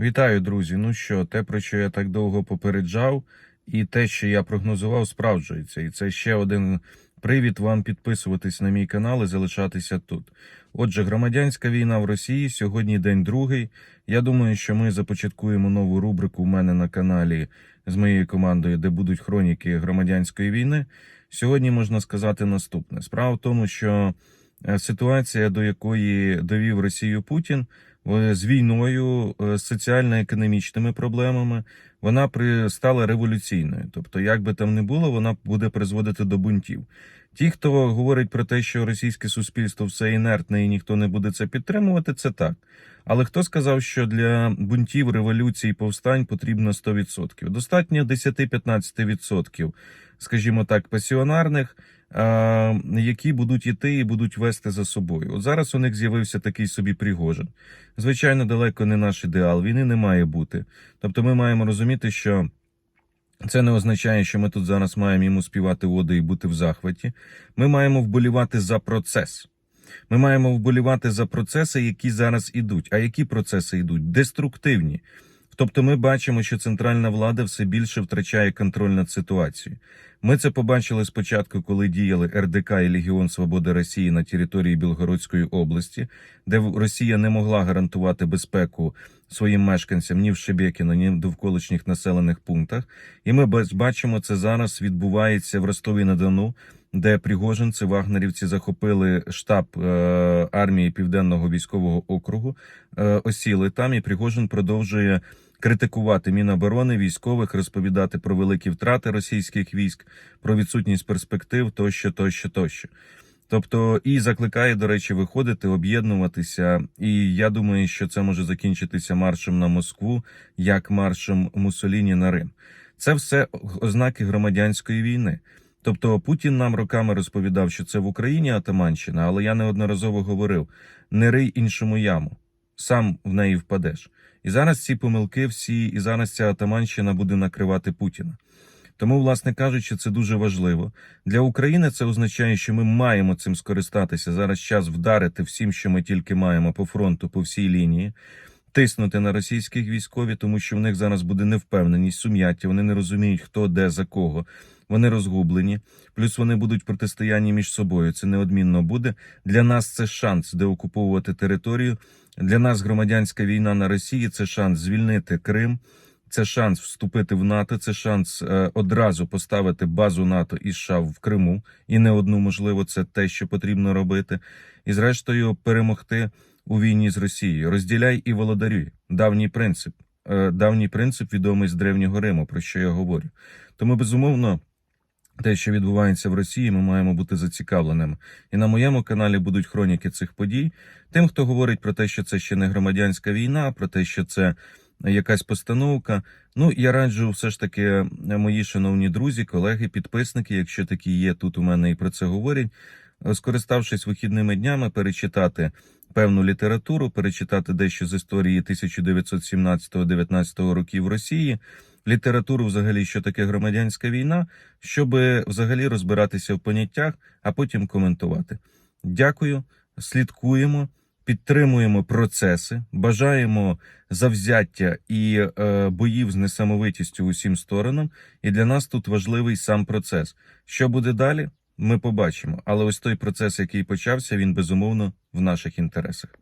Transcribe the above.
Вітаю, друзі. Ну що, те, про що я так довго попереджав, і те, що я прогнозував, справджується. І це ще один привід вам підписуватись на мій канал і залишатися тут. Отже, громадянська війна в Росії сьогодні день другий. Я думаю, що ми започаткуємо нову рубрику в мене на каналі з моєю командою, де будуть хроніки громадянської війни. Сьогодні можна сказати наступне: справа в тому, що е, ситуація, до якої довів Росію Путін з війною, е, з соціально-економічними проблемами, вона стала революційною. Тобто, як би там не було, вона буде призводити до бунтів. Ті, хто говорить про те, що російське суспільство все інертне і ніхто не буде це підтримувати, це так. Але хто сказав, що для бунтів, революцій, повстань потрібно 100%? Достатньо 10-15%, скажімо так, пасіонарних, які будуть іти і будуть вести за собою. От зараз у них з'явився такий собі Пригожин. Звичайно, далеко не наш ідеал. Війни не має бути. Тобто, ми маємо розуміти, що. Це не означає, що ми тут зараз маємо йому співати води і бути в захваті. Ми маємо вболівати за процес. Ми маємо вболівати за процеси, які зараз ідуть. А які процеси йдуть? Деструктивні. Тобто, ми бачимо, що центральна влада все більше втрачає контроль над ситуацією. Ми це побачили спочатку, коли діяли РДК і Легіон Свободи Росії на території Білгородської області, де Росія не могла гарантувати безпеку своїм мешканцям ні в Шебекіно, ні в довколишніх населених пунктах. І ми бачимо, це зараз відбувається в Ростові на Дону, де пригожинці, вагнерівці захопили штаб е, армії Південного військового округу, е, осіли там, і Пригожин продовжує критикувати Міноборони, військових, розповідати про великі втрати російських військ, про відсутність перспектив, тощо, тощо, тощо. Тобто і закликає, до речі, виходити, об'єднуватися. І я думаю, що це може закінчитися маршем на Москву, як маршем Муссоліні на Рим. Це все ознаки громадянської війни. Тобто Путін нам роками розповідав, що це в Україні атаманщина, але я неодноразово говорив: не рий іншому яму, сам в неї впадеш. І зараз ці помилки всі, і зараз ця атаманщина буде накривати Путіна. Тому, власне кажучи, це дуже важливо для України. Це означає, що ми маємо цим скористатися. Зараз час вдарити всім, що ми тільки маємо по фронту, по всій лінії, тиснути на російських військові, тому що в них зараз буде невпевненість, сум'яття. Вони не розуміють, хто де за кого. Вони розгублені. Плюс вони будуть в протистоянні між собою. Це неодмінно буде. Для нас це шанс деокуповувати територію. Для нас громадянська війна на Росії це шанс звільнити Крим. Це шанс вступити в НАТО, це шанс е, одразу поставити базу НАТО і США в Криму, і не одну, можливо, це те, що потрібно робити, і зрештою перемогти у війні з Росією. Розділяй і володарюй. Давній принцип, Е, давній принцип відомий з древнього Риму, про що я говорю. Тому безумовно. Те, що відбувається в Росії, ми маємо бути зацікавленими. І на моєму каналі будуть хроніки цих подій. Тим, хто говорить про те, що це ще не громадянська війна, про те, що це якась постановка. Ну, я раджу все ж таки, е, мої шановні друзі, колеги, підписники, якщо такі є тут у мене і про це говорять, е, скориставшись вихідними днями, перечитати певну літературу, перечитати дещо з історії 1917-19 років Росії, літературу, взагалі, що таке громадянська війна, щоб взагалі розбиратися в поняттях, а потім коментувати. Дякую, слідкуємо. Підтримуємо процеси, бажаємо завзяття і е, боїв з несамовитістю усім сторонам. І для нас тут важливий сам процес. Що буде далі, ми побачимо. Але ось той процес, який почався, він безумовно в наших інтересах.